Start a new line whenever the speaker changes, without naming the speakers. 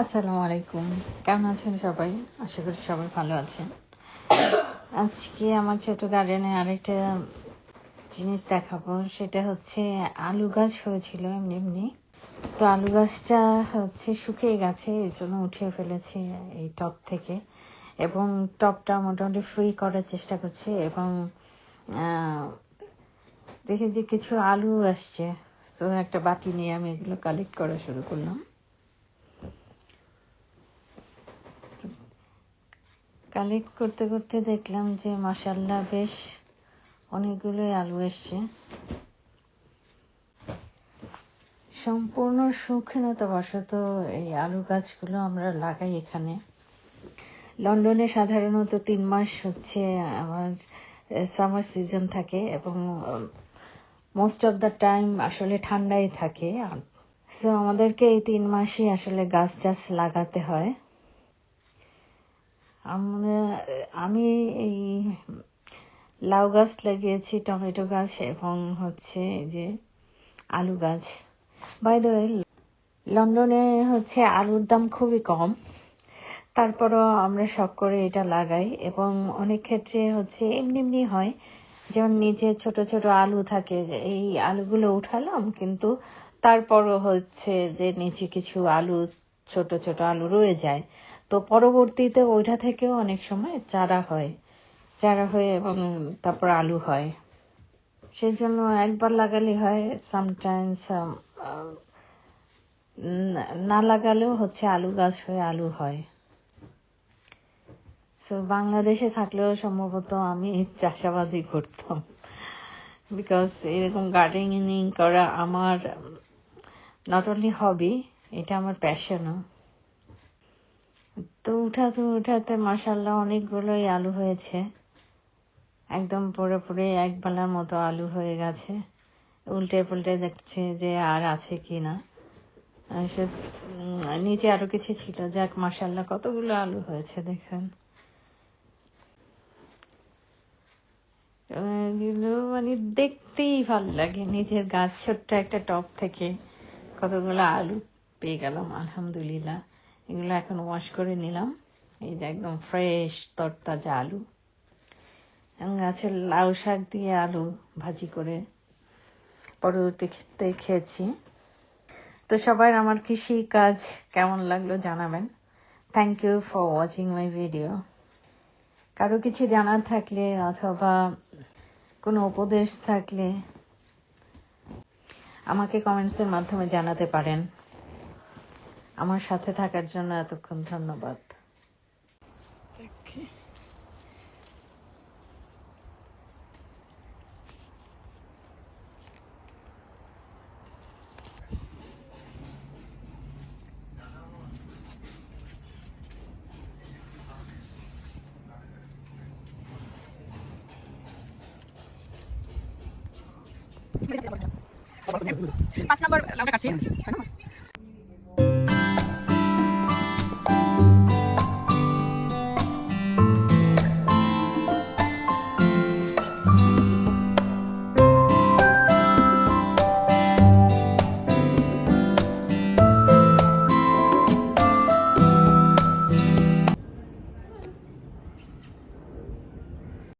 আসসালামু আলাইকুম। কেমন আছেন সবাই? আশা করি সবাই ভালো আছেন। আজকে আমার ছোট গার্ডেনে আরেকটা জিনিস দেখাবো। সেটা হচ্ছে আলু গাছ হয়েছিল এমনি এমনি। তো আলু গাছটা হচ্ছে শুকিয়ে গেছে এই জন্য উঠিয়ে ফেলেছি এই টব থেকে। এবং টবটা মোটামুটি ফ্রি করার চেষ্টা করছি এবং দেখি যে কিছু আলু আসছে। তো একটা বাটি নিয়ে আমি এগুলো কালেক্ট করা শুরু করলাম। কালেক্ট করতে করতে দেখলাম যে মাসাল্লাহ বেশ অনেকগুলোই আলু এসছে। সম্পূর্ণ শৌখিনতা বশত এই আলু গাছগুলো আমরা লাগাই এখানে। লন্ডনে সাধারণত তিন মাস হচ্ছে আমার সামার সিজন থাকে এবং মোস্ট অফ দ্য টাইম আসলে ঠান্ডাই থাকে। তো আমাদেরকে এই তিন মাসই আসলে গাছ টাছ লাগাতে হয়। আমরা, আমি এই লাউ গাছ লাগিয়েছি, টমেটো গাছ এবং হচ্ছে যে আলু গাছ। বাই লন্ডনে হচ্ছে আলুর দাম খুবই কম। তারপরও আমরা শখ করে এটা লাগাই এবং অনেক ক্ষেত্রে হচ্ছে এমনি এমনি হয়। যেমন নিচে ছোট ছোট আলু থাকে, এই আলুগুলো উঠালাম, কিন্তু তারপরও হচ্ছে যে নিচে কিছু আলু, ছোট ছোট আলু রয়ে যায়। তো পরবর্তীতে ওইটা থেকেও অনেক সময় চারা হয়। চারা হয়ে এবং তারপর আলু হয়। সেই জন্য একবার লাগালে হয় সামটাইমস না লাগালেও হচ্ছে আলু গাছ হয়ে আলু হয়। তো বাংলাদেশে থাকলেও সম্ভবত আমি চাষাবাদই করতাম। বিকজ এরকম গার্ডেনিং করা আমার নট অনলি হবি এটা আমার প্যাশনও তো উঠাতে উঠাতে মাসাল্লাহ অনেকগুলোই আলু হয়েছে। একদম পুরোপুরি এক বেলার মতো আলু হয়ে গেছে। উল্টে পুল্টে দেখছে যে আর আছে কি না সে নিচে আরও কিছু ছিল। যাক মাসাল্লাহ কতগুলো আলু হয়েছে দেখেন। মানে দেখতেই ভালো লাগে। নিজের গাছ, ছোট্ট একটা টব থেকে কতগুলো আলু পেয়ে গেলাম, আলহামদুলিল্লাহ। এগুলো এখন ওয়াশ করে নিলাম। এই যে একদম ফ্রেশ তরতাজা আলু। এবং গাছের লাউ শাক দিয়ে আলু ভাজি করে পরবর্তী পরবর্তীতে খেয়েছি। তো সবাই, আমার কৃষি কাজ কেমন লাগল জানাবেন। Thank you for watching my video কারও কিছু জানার থাকলে অথবা কোনো উপদেশ থাকলে আমাকে কমেন্টসের মাধ্যমে জানাতে পারেন। আমার সাথে থাকার জন্য এতক্ষণ ধন্যবাদ।
পাঁচ নম্বর লাউটা নম্বর